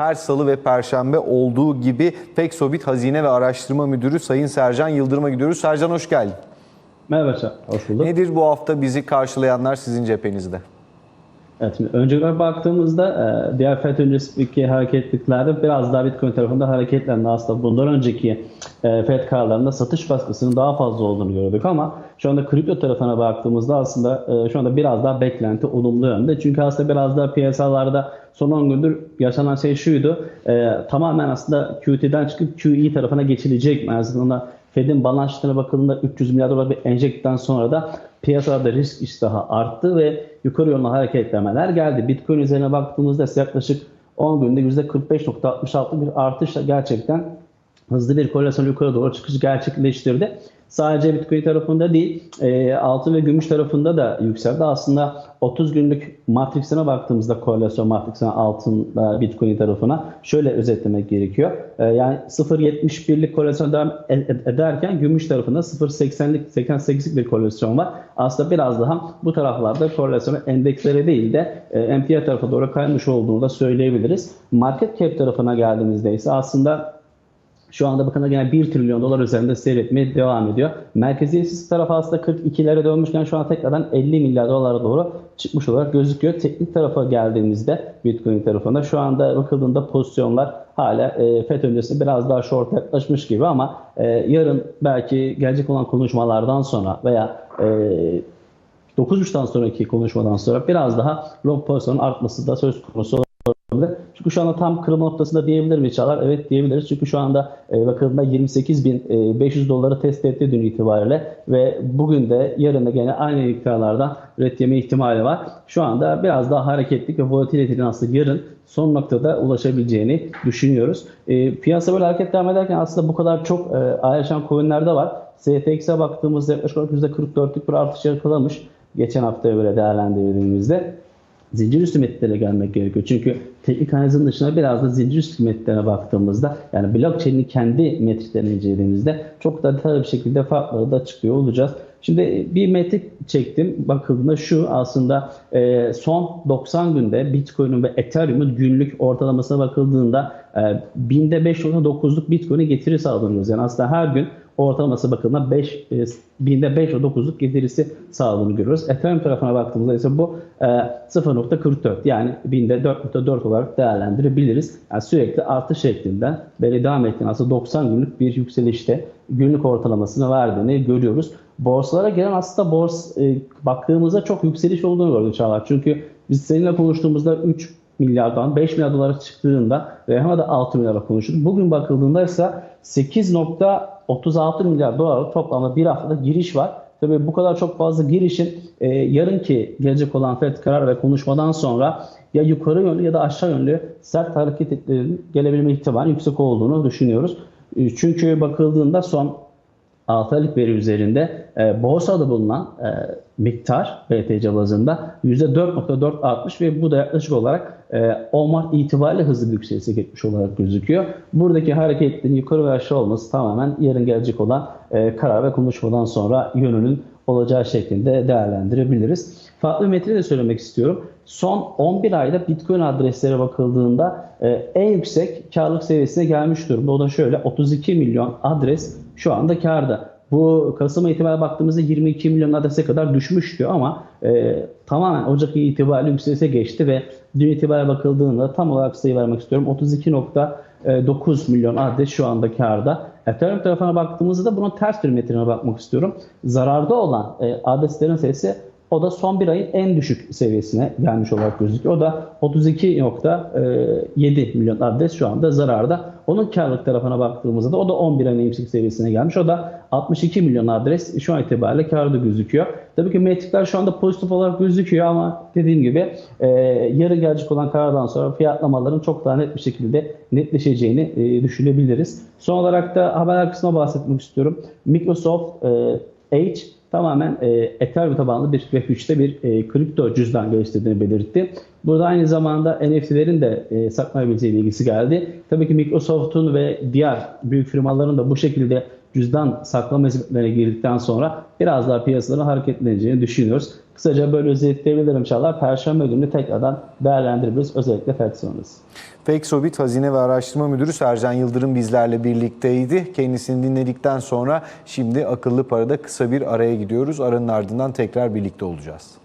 her salı ve perşembe olduğu gibi Feksobit Hazine ve Araştırma Müdürü Sayın Sercan Yıldırım'a gidiyoruz. Sercan hoş geldin. Merhaba, hoş bulduk. Nedir bu hafta bizi karşılayanlar sizin cephenizde? Evet, şimdi öncelikle baktığımızda e, diğer FED öncesindeki hareketliklerde biraz daha Bitcoin tarafında hareketlendi. Aslında bundan önceki e, FED kararlarında satış baskısının daha fazla olduğunu gördük ama şu anda kripto tarafına baktığımızda aslında e, şu anda biraz daha beklenti olumlu yönde. Çünkü aslında biraz daha piyasalarda son 10 gündür yaşanan şey şuydu. Tamamen aslında QT'den çıkıp QE tarafına geçilecek mi? Aslında Fed'in sheet'ine bakıldığında 300 milyar dolar bir enjektten sonra da piyasalarda risk iştahı arttı ve yukarı yönlü hareketlemeler geldi. Bitcoin üzerine baktığımızda yaklaşık 10 günde %45.66 bir artışla gerçekten hızlı bir korelasyon yukarı doğru çıkış gerçekleştirdi. Sadece Bitcoin tarafında değil, e, altın ve gümüş tarafında da yükseldi. Aslında 30 günlük matriksine baktığımızda korelasyon matriksine altın e, Bitcoin tarafına şöyle özetlemek gerekiyor. E, yani 0.71'lik korelasyon devam ed- ederken gümüş tarafında 0.80'lik 88'lik bir korelasyon var. Aslında biraz daha bu taraflarda korelasyonu endekslere değil de e, MPA tarafa doğru kaymış olduğunu da söyleyebiliriz. Market cap tarafına geldiğimizde ise aslında şu anda bakın gene 1 trilyon dolar üzerinde seyretmeye devam ediyor. Merkeziyetsiz taraf aslında 42'lere dönmüşken şu an tekrardan 50 milyar dolara doğru çıkmış olarak gözüküyor. Teknik tarafa geldiğimizde Bitcoin tarafında şu anda bakıldığında pozisyonlar hala e, FED öncesinde biraz daha short yaklaşmış gibi ama e, yarın belki gelecek olan konuşmalardan sonra veya e, 9.3'tan sonraki konuşmadan sonra biraz daha long pozisyonun artması da söz konusu olabilir. Çünkü şu anda tam kırılma noktasında diyebilir mi Çağlar? Evet diyebiliriz. Çünkü şu anda e, bakıldığında 28.500 doları test etti dün itibariyle ve bugün de yarın da gene aynı miktarlardan ret yeme ihtimali var. Şu anda biraz daha hareketlik ve volatilitenin aslında yarın son noktada ulaşabileceğini düşünüyoruz. E, piyasa böyle hareket devam ederken aslında bu kadar çok e, ayrışan coinlerde var. STX'e baktığımızda yaklaşık olarak %44'lük bir artış yakalamış. Geçen haftaya göre değerlendirdiğimizde zincir üstü metriklere gelmek gerekiyor. Çünkü teknik analizin dışında biraz da zincir üstü metrilere baktığımızda yani blockchain'in kendi metriklerini incelediğimizde çok da detaylı bir şekilde farkları da çıkıyor olacağız. Şimdi bir metrik çektim. Bakıldığında şu aslında e, son 90 günde Bitcoin'in ve Ethereum'un günlük ortalamasına bakıldığında e, binde 5.9'luk Bitcoin'e getiri sağlanıyoruz. Yani aslında her gün ortalaması bakımından 5 e, binde 5 o 9'luk getirisi sağladığını görüyoruz. Ethereum tarafına baktığımızda ise bu e, 0.44 yani binde 4.4 olarak değerlendirebiliriz. Yani sürekli artış şeklinde böyle devam ettiğini aslında 90 günlük bir yükselişte günlük ortalamasını verdiğini görüyoruz. Borsalara gelen aslında bors e, baktığımızda çok yükseliş olduğunu gördük Çağlar. Çünkü biz seninle konuştuğumuzda 3 milyardan 5 milyar dolara çıktığında Rehana da 6 milyara konuştuk. Bugün bakıldığında ise 8.36 milyar dolar toplamda bir haftada giriş var. Tabii bu kadar çok fazla girişin e, yarınki gelecek olan FED karar ve konuşmadan sonra ya yukarı yönlü ya da aşağı yönlü sert hareketlerin gelebilme ihtimali yüksek olduğunu düşünüyoruz. E, çünkü bakıldığında son 6 aylık veri üzerinde e, borsada bulunan e, miktar BTC bazında %4.4 artmış ve bu da yaklaşık olarak e, 10 Mart itibariyle hızlı bir yükselişe geçmiş olarak gözüküyor. Buradaki hareketlerin yukarı ve aşağı olması tamamen yarın gelecek olan e, karar ve konuşmadan sonra yönünün olacağı şeklinde değerlendirebiliriz. Farklı bir metri de söylemek istiyorum. Son 11 ayda Bitcoin adreslere bakıldığında e, en yüksek karlılık seviyesine gelmiş durumda. O da şöyle 32 milyon adres şu anda karda. Bu Kasım itibariyle baktığımızda 22 milyon adrese kadar düşmüştü ama e, tamamen Ocak ayı itibariyle yükselişe geçti ve dün itibariyle bakıldığında tam olarak sayı vermek istiyorum. 32.9 milyon adres şu anda karda. Ethereum tarafına baktığımızda da bunun ters bir metrine bakmak istiyorum. Zararda olan e, adreslerin sayısı o da son bir ayın en düşük seviyesine gelmiş olarak gözüküyor. O da 32.7 milyon adres şu anda zararda. Onun karlılık tarafına baktığımızda da o da 11 ayın en yüksek seviyesine gelmiş. O da 62 milyon adres şu an itibariyle karda gözüküyor. Tabii ki metrikler şu anda pozitif olarak gözüküyor ama dediğim gibi e, yarı gelecek olan karardan sonra fiyatlamaların çok daha net bir şekilde netleşeceğini e, düşünebiliriz. Son olarak da haberler kısmına bahsetmek istiyorum. Microsoft e, Edge tamamen e, Ethereum tabanlı bir Web3'te bir e, kripto cüzdan geliştirdiğini belirtti. Burada aynı zamanda NFT'lerin de e, saklanabileceği bilgisi geldi. Tabii ki Microsoft'un ve diğer büyük firmaların da bu şekilde cüzdan saklama hizmetlerine girdikten sonra biraz daha piyasaların hareketleneceğini düşünüyoruz. Kısaca böyle özetleyebilirim inşallah. Perşembe günü tekrardan değerlendirebiliriz. Özellikle FED sonrası. Fexobit Hazine ve Araştırma Müdürü Sercan Yıldırım bizlerle birlikteydi. Kendisini dinledikten sonra şimdi akıllı parada kısa bir araya gidiyoruz. Aranın ardından tekrar birlikte olacağız.